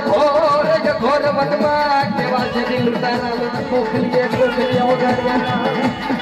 ઘોર ઘોર વનમાં કેવા છે દિલ તારા કોખલીએ કોખલીએ ઓગાડવાના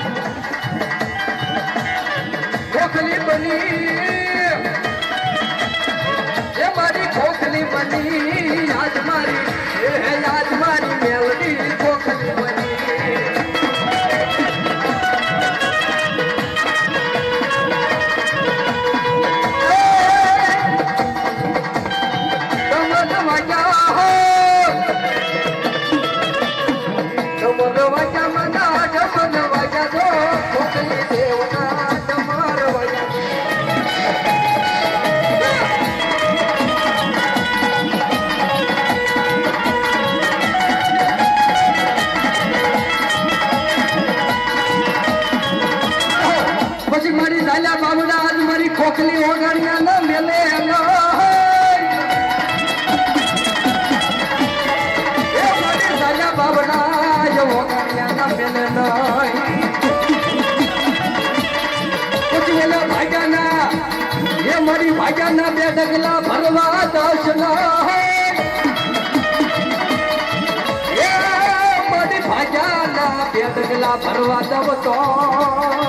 ખોખલી ઓગાણ્યા ન મેલે મારી ભાગ્યાના બે ડગલા ભરવા દસ મારી ભાગ્યાના બે ડગલા ભરવા દવ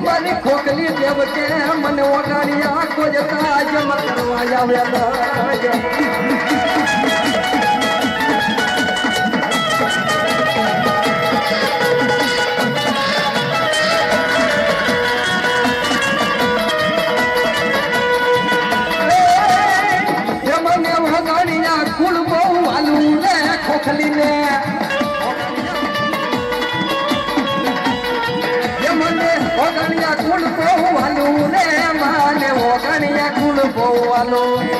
મારી ખોકલી દેવ કે મને ઓગાણી આખો જતા જમા કરવા આવ્યા ઓગણિયા કુળ પોવાનું રે માને ઓ ગણિયા કુલ આ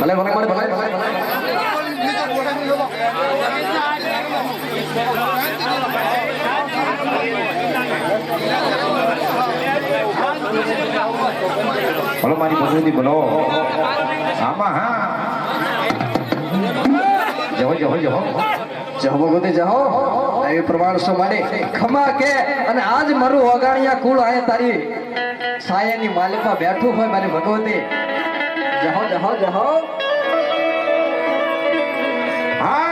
ભલે ભલે ભલે ભલે ભલે. મારી ભગવતી ભલો. આમાં હા. જવો જવો જહો જહો ભગવતી જહો એ પ્રમાણ સો માટે ખમા કે, અને આજ મારું ઓગાણિયા કુળ આય તારી સાયાની માલિકમાં બેઠું હોય મારી ભગવતી. જહો જહો જહો હા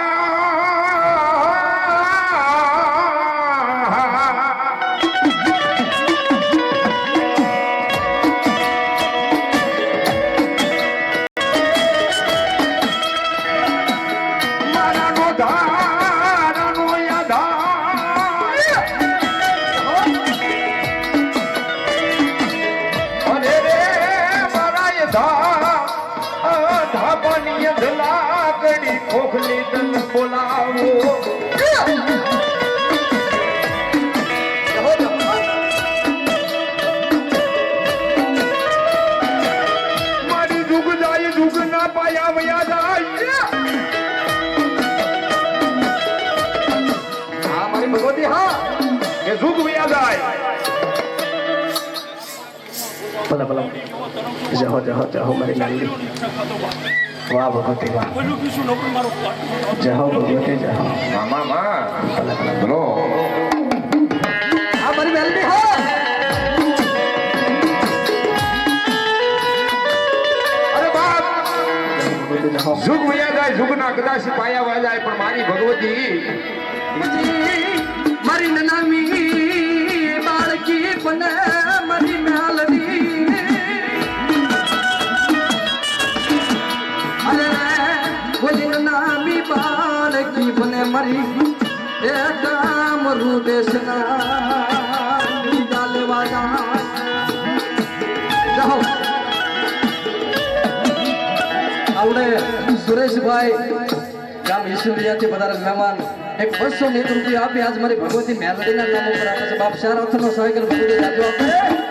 ગળી તન બોલાવો. મારી જુગ જાય જુગ ના પાયા વયા હા, મારી ભગવતી, હા. એ જુગ વયા જાય. ભલે ભલે. મારી લાલી. વાહ ભગવતી વાહ ભગવતી જહો. મામા મા બોલો. આ મારી મેલડી હા. અરે બાપ. જુગ વયા જાય જુગના કદાચ પાયા વયા જાય પણ મારી ભગવતી મારી નનામી બાળકી પણ બોલી નામી બાળકી ભલે મારી એ કામ રૂદેશના બીજા જાઓ. આવડે સુરેશભાઈ, ગામ ઈશ્વરિયાથી બધા મહેમાન. એક બસો ને એક રૂપિયા આપી. આજ મારી ભગવતી મેલડીના નામ ઉપર આપે છે. બાપ ચાર સહાય સાયકલ ભગવતી જાજો આપે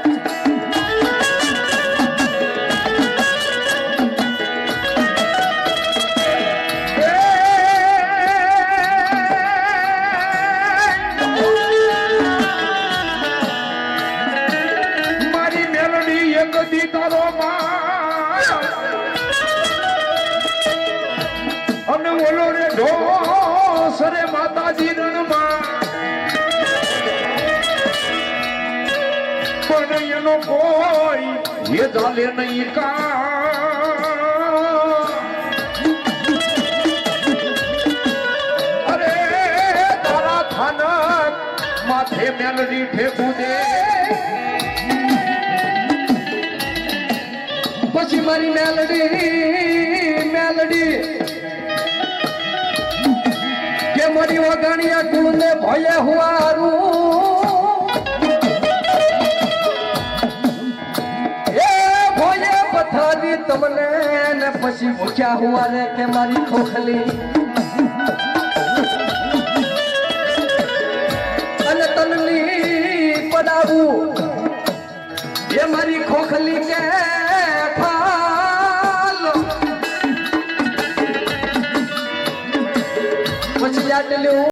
દી તારો માં અને ઓલો રે ઢોસ રે માતાજી રણમાં. પણ એનો કોઈ એ ચાલે નહીં કા. અરે તારા થાનક માથે મેલડી ઠેકું દે. મારી મેલડી મેલડી. કે મારી વગાણિયા કુળને ભયે હુવારું એ તમને પછી ભૂખ્યા હુવા રે કે મારી ખોખલી. અને તનલી પડાવું. એ મારી ખોખલી કે પછી આટલું